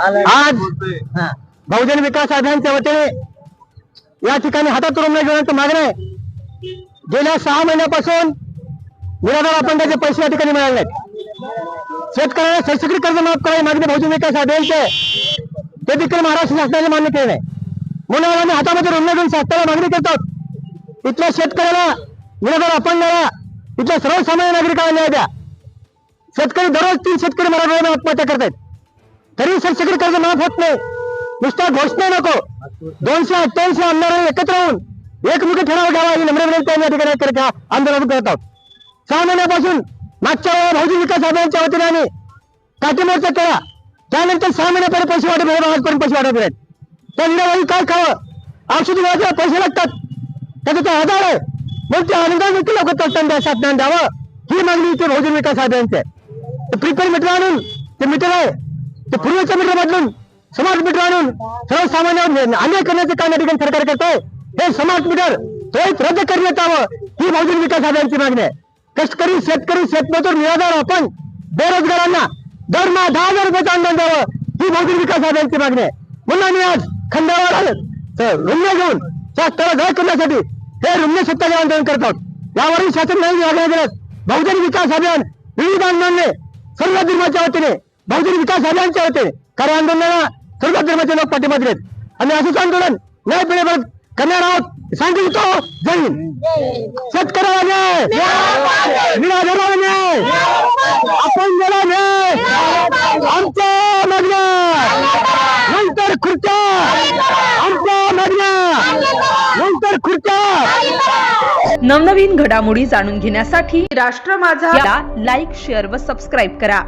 आज बहुजन विकास अभियानच्या वतीने या ठिकाणी हातात रुग्ण घेण्याचं मागणं आहे. गेल्या सहा महिन्यापासून निराधार आपण त्याचे पैसे या ठिकाणी मिळाले नाहीत. शेतकऱ्यांना सरसकट कर्ज माफ करावी मागणी बहुजन विकास अभियानचे ते देखील महाराष्ट्र शासनाने मान्य केले नाही. म्हणून आम्ही हातामध्ये रुग्ण घेऊन शासनाला मागणी करतो इथल्या शेतकऱ्याला निराधार अपंगाला इथल्या सर्वसामान्य नागरिकांना न्याय द्या. शेतकरी दररोज तीन शेतकरी मराठवाड्याने आत्महत्या करतायत. तरी सरसकट कर्ज माफ होत नाही. नुसत्या घोषणा नको. दोनशे अठ्ठ्याऐंशी आमदारांनी एकत्र होऊन एकमुखी ठराव घ्यावा ही नम्र विनंती आम्ही या ठिकाणी आंदोलन करत आहोत. सहा महिन्यापासून मागच्या वेळेला भाऊजी विकास अभियानच्या वतीने आम्ही काठीमोर्चा केला. त्यानंतर सहा महिन्यापर्यंत पैसे वाटप झाले आजपर्यंत पैसे वाटप आहेत त्या काय खावं? औषधी घ्यायला पैसे लागतात. त्याचा तो आधार आहे. मग ते अनुदान देखील लोक तत्तान द्या शासनाने द्यावं. ही मागणी इथे बहुजन विकास अभियानची आहे. प्रिपेड मीटर आणून ते मीटर आहे. ते पूर्वीचं मीटर बदलून समाज मीटर आणून सर्वसामान्य अन्याय करण्याचे काम या ठिकाणी सरकार करत आहे हे समाज मीटर त्वरित रद्द करण्यात यावं ही बहुजन विकास आघाडीची मागणी आहे. कष्टकरी शेतकरी शेतमजूर निराधार आपण बेरोजगारांना दरमहा दहा हजार रुपयाचं अनुदान द्यावं ही बहुजन विकास आघाडीची मागणी आहे. म्हणून आम्ही आज खंडावर रुग्ण घेऊन शासनाला जाहीर करण्यासाठी हे रुग्ण सत्ताचे आंदोलन करत आहोत. यावरील शासन नाही लागल्या गेल्यास बहुजन विकास अभियान विविध आंदोलने सर्व धर्माच्या वतीने बहुजन विकास अभियानचे होते. कार्य आंदोलनाला सर्व धर्माचे लोक पाठिंबा दिलेत आणि असंच आंदोलन न्याय पिढीपर्यंत करणार आहोत. सांगितलं जय हिंद. शेतकऱ्याला न्याय. निराधाराला न्याय. आपण गेला न्याय. आमच्या मागण्या. नंतर खुर्च्या. आमच्या मागण्या. नंतर खुर्च्या. नवनवीन घडामोडी जाणून घेण्यासाठी राष्ट्र माझा लाईक शेअर व सबस्क्राईब करा.